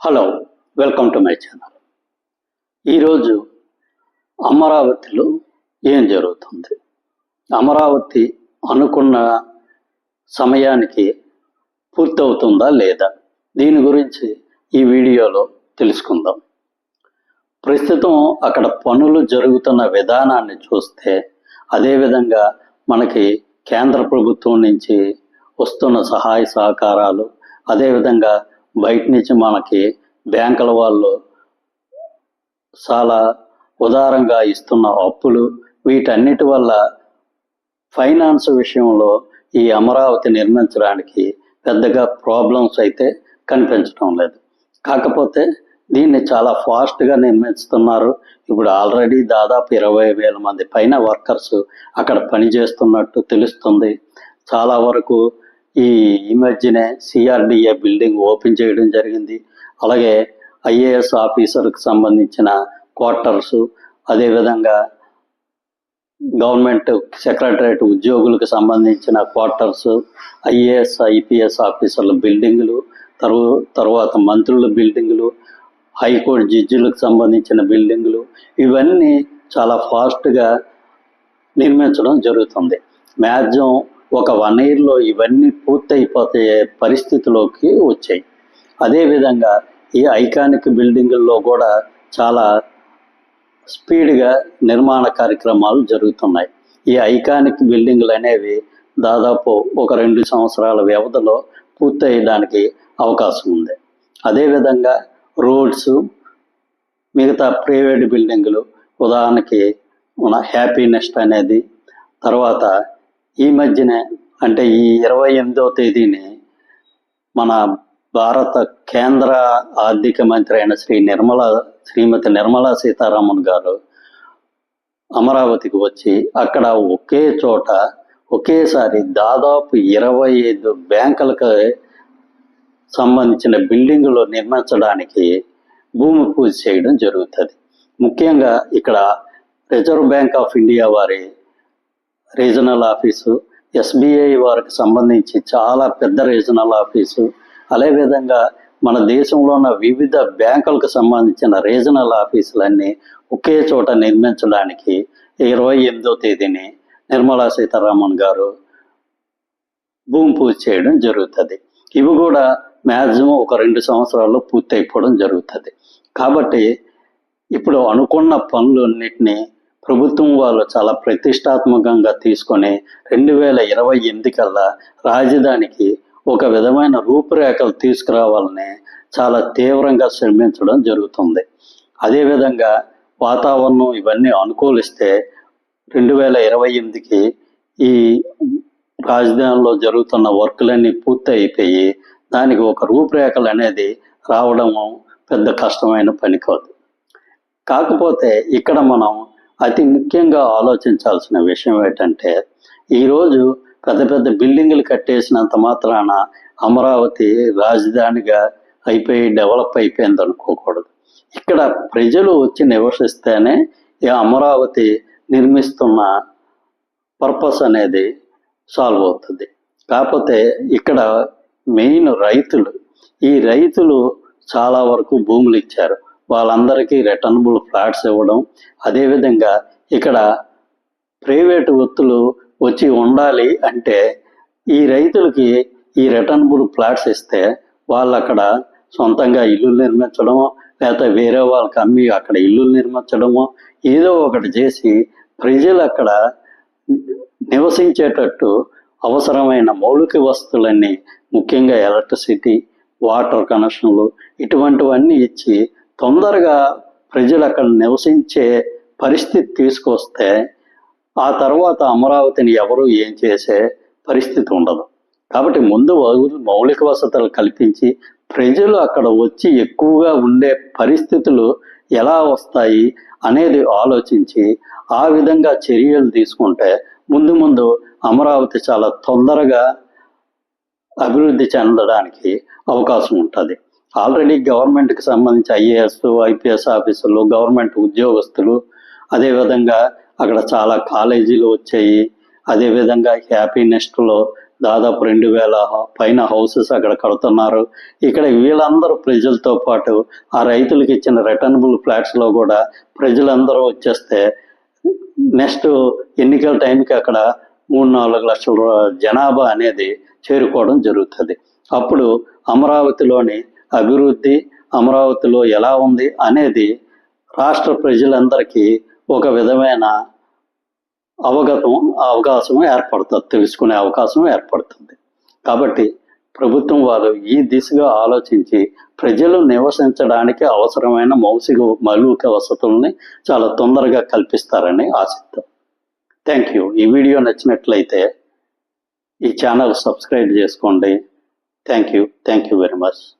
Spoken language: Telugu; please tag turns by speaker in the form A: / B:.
A: Hello welcome to my channel ఈరోజు అమరావతిలో ఏం జరుగుతుంది? అమరావతి అనుకున్న సమయానికి పూర్తవుతుందా లేదా? దీని గురించి ఈ వీడియోలో తెలుసుకుందాం. ప్రస్తుతం అక్కడ పనులు జరుగుతున్న విధానాన్ని చూస్తే అదేవిధంగా మనకి కేంద్ర ప్రభుత్వం నుంచి వస్తున్న సహాయ సహకారాలు అదేవిధంగా బయట నుంచి మనకి బ్యాంకుల వాళ్ళు చాలా ఉదారంగా ఇస్తున్న అప్పులు వీటన్నిటి వల్ల ఫైనాన్స్ విషయంలో ఈ అమరావతి నిర్మించడానికి పెద్దగా ప్రాబ్లమ్స్ అయితే కనిపించడం లేదు. కాకపోతే దీన్ని చాలా ఫాస్ట్గా నిర్మిస్తున్నారు. ఇప్పుడు ఆల్రెడీ దాదాపు ఇరవై వేల మంది పైన వర్కర్స్ అక్కడ పనిచేస్తున్నట్టు తెలుస్తుంది. చాలా వరకు ఈ ఈ మధ్యనే సిఆర్డిఏ బిల్డింగ్ ఓపెన్ చేయడం జరిగింది. అలాగే ఐఏఎస్ ఆఫీసర్కి సంబంధించిన క్వార్టర్స్ అదేవిధంగా గవర్నమెంట్ సెక్రటరేట్ ఉద్యోగులకు సంబంధించిన క్వార్టర్స్ ఐఏఎస్ ఐపీఎస్ ఆఫీసర్ల బిల్డింగులు తర్వా తర్వాత మంత్రుల బిల్డింగులు హైకోర్టు జడ్జిలకు సంబంధించిన బిల్డింగులు ఇవన్నీ చాలా ఫాస్ట్గా నిర్మించడం జరుగుతుంది. మ్యాక్సిమం ఒక వన్ ఇయర్లో ఇవన్నీ పూర్తయిపోతే పరిస్థితిలోకి వచ్చాయి. అదేవిధంగా ఈ ఐకానిక్ బిల్డింగుల్లో కూడా చాలా స్పీడ్గా నిర్మాణ కార్యక్రమాలు జరుగుతున్నాయి. ఈ ఐకానిక్ బిల్డింగులు అనేవి దాదాపు ఒక రెండు సంవత్సరాల వ్యవధిలో పూర్తయ్యడానికి అవకాశం ఉంది. అదేవిధంగా రోడ్స్ మిగతా ప్రైవేట్ బిల్డింగులు ఉదాహరణకి మన హ్యాపీనెస్ట్ అనేది తర్వాత ఈ మధ్యనే అంటే ఈ ఇరవై ఎనిమిదో తేదీని మన భారత కేంద్ర ఆర్థిక మంత్రి అయిన శ్రీ నిర్మల శ్రీమతి నిర్మలా సీతారామన్ గారు అమరావతికి వచ్చి అక్కడ ఒకే చోట ఒకేసారి దాదాపు ఇరవై ఐదు బ్యాంకులకు సంబంధించిన బిల్డింగులు నిర్మించడానికి భూమి పూజ చేయడం జరుగుతుంది. ముఖ్యంగా ఇక్కడ రిజర్వ్ బ్యాంక్ ఆఫ్ ఇండియా వారి రీజనల్ ఆఫీసు ఎస్బీఐ వారికి సంబంధించి చాలా పెద్ద రీజనల్ ఆఫీసు. అదేవిధంగా మన దేశంలో ఉన్న వివిధ బ్యాంకులకు సంబంధించిన రీజనల్ ఆఫీసులన్నీ ఒకే చోట నిర్మించడానికి ఇరవై ఎనిమిదో తేదీని నిర్మలా సీతారామన్ గారు భూమి పూజ చేయడం జరుగుతుంది. ఇవి కూడా మ్యాక్సిమం ఒక రెండు సంవత్సరాల్లో పూర్తయిపోవడం జరుగుతుంది. కాబట్టి ఇప్పుడు అనుకున్న పనులన్నింటినీ ప్రభుత్వం వాళ్ళు చాలా ప్రతిష్టాత్మకంగా తీసుకొని రెండు వేల ఇరవై ఎనిమిది కల్లా రాజధానికి ఒక విధమైన రూపురేఖలు తీసుకురావాలని చాలా తీవ్రంగా శ్రమించడం జరుగుతుంది. అదేవిధంగా వాతావరణం ఇవన్నీ అనుకూలిస్తే రెండు వేల ఇరవై ఎనిమిదికి ఈ రాజధానిలో జరుగుతున్న వర్కులన్నీ పూర్తి అయిపోయి దానికి ఒక రూపురేఖలు అనేది రావడం పెద్ద కష్టమైన పని కాదు. కాకపోతే ఇక్కడ మనం అతి ముఖ్యంగా ఆలోచించాల్సిన విషయం ఏంటంటే ఈరోజు పెద్ద పెద్ద బిల్డింగులు కట్టేసినంత మాత్రాన అమరావతి రాజధానిగా అయిపోయి డెవలప్ అయిపోయింది అనుకోకూడదు. ఇక్కడ ప్రజలు వచ్చి నివసిస్తేనే ఈ అమరావతి నిర్మిస్తున్న పర్పస్ అనేది సాల్వ్ అవుతుంది. కాకపోతే ఇక్కడ మెయిన్ రైతులు ఈ రైతులు చాలా వరకు భూములు ఇచ్చారు. వాళ్ళందరికీ రిటర్నబుల్ ఫ్లాట్స్ ఇవ్వడం అదేవిధంగా ఇక్కడ ప్రైవేటు ఒత్తులు వచ్చి ఉండాలి అంటే ఈ రైతులకి ఈ రిటర్నబుల్ ఫ్లాట్స్ ఇస్తే వాళ్ళు అక్కడ సొంతంగా ఇల్లు నిర్మించడమో లేకపోతే వేరే వాళ్ళకి అమ్మి అక్కడ ఇల్లు నిర్మించడమో ఏదో ఒకటి చేసి ప్రజలు అక్కడ నివసించేటట్టు అవసరమైన మౌలిక వస్తువులన్నీ ముఖ్యంగా ఎలక్ట్రిసిటీ వాటర్ కనెక్షన్లు ఇటువంటివన్నీ ఇచ్చి తొందరగా ప్రజలు అక్కడ నివసించే పరిస్థితి తీసుకొస్తే ఆ తర్వాత అమరావతిని ఎవరు ఏం చేసే పరిస్థితి ఉండదు. కాబట్టి ముందు మౌలిక వసతులు కల్పించి ప్రజలు అక్కడ వచ్చి ఎక్కువగా ఉండే పరిస్థితులు ఎలా వస్తాయి అనేది ఆలోచించి ఆ విధంగా చర్యలు తీసుకుంటే ముందు ముందు అమరావతి చాలా తొందరగా అభివృద్ధి చెందడానికి అవకాశం ఉంటుంది. ఆల్రెడీ గవర్నమెంట్కి సంబంధించి ఐఏఎస్ ఐపీఎస్ ఆఫీసులు గవర్నమెంట్ ఉద్యోగస్తులు అదేవిధంగా అక్కడ చాలా కాలేజీలు వచ్చాయి. అదేవిధంగా హ్యాపీ నెస్ట్లో దాదాపు రెండు వేల పైన హౌసెస్ అక్కడ కడుతున్నారు. ఇక్కడ వీళ్ళందరూ ప్రజలతో పాటు ఆ రైతులకు ఇచ్చిన రిటర్నబుల్ ఫ్లాట్స్లో కూడా ప్రజలందరూ వచ్చేస్తే నెక్స్ట్ ఎన్నికల టైంకి అక్కడ మూడు నాలుగు లక్షల జనాభా అనేది చేరుకోవడం జరుగుతుంది. అప్పుడు అమరావతిలోని అభివృద్ధి అమరావతిలో ఎలా ఉంది అనేది రాష్ట్ర ప్రజలందరికీ ఒక విధమైన అవగతం అవకాశం ఏర్పడుతుంది తెలుసుకునే అవకాశం ఏర్పడుతుంది. కాబట్టి ప్రభుత్వం వారు ఈ దిశగా ఆలోచించి ప్రజలు నివసించడానికి అవసరమైన మౌసిక మౌలిక వసతుల్ని చాలా తొందరగా కల్పిస్తారని ఆశిద్దాం. థ్యాంక్ యూ ఈ వీడియో నచ్చినట్లయితే ఈ ఛానల్ సబ్స్క్రైబ్ చేసుకోండి. Thank you thank you very much